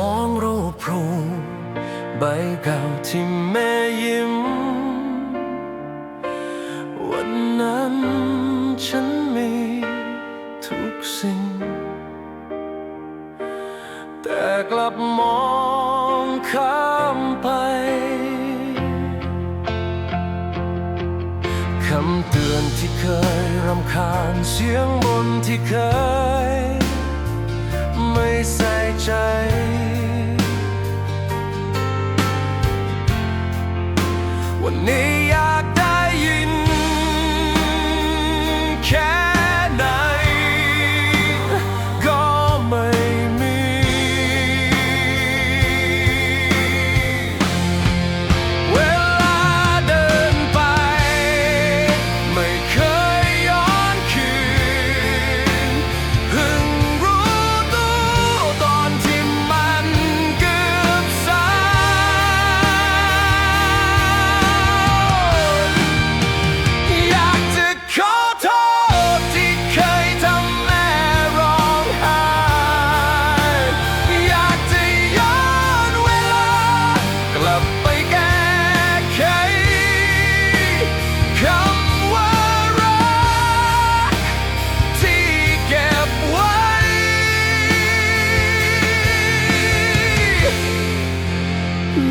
มองรูปพรูใบเก่าที่แม่ยิ้ม วันนั้นฉันมีทุกสิ่ง แต่กลับมองข้ามไปคำเตือนที่เคยรำคาญเสียงบนที่เคย ไม่ใส่ใจ need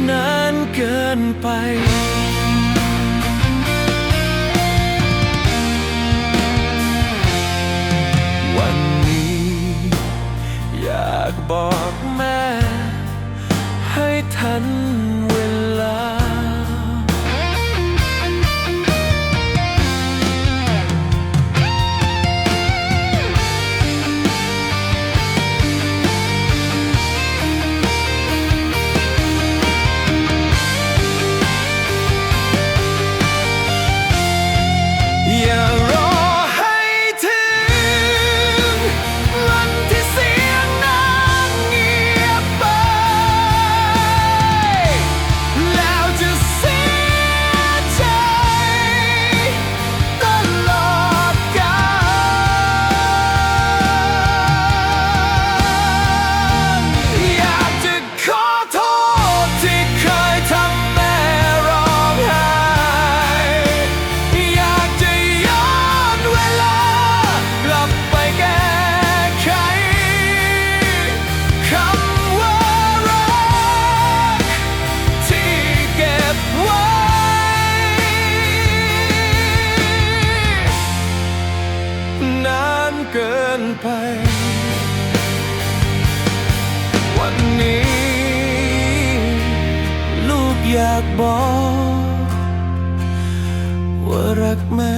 นานเกินไป เกินไป วันนี้ ลูกอยากบอก ว่ารักแม่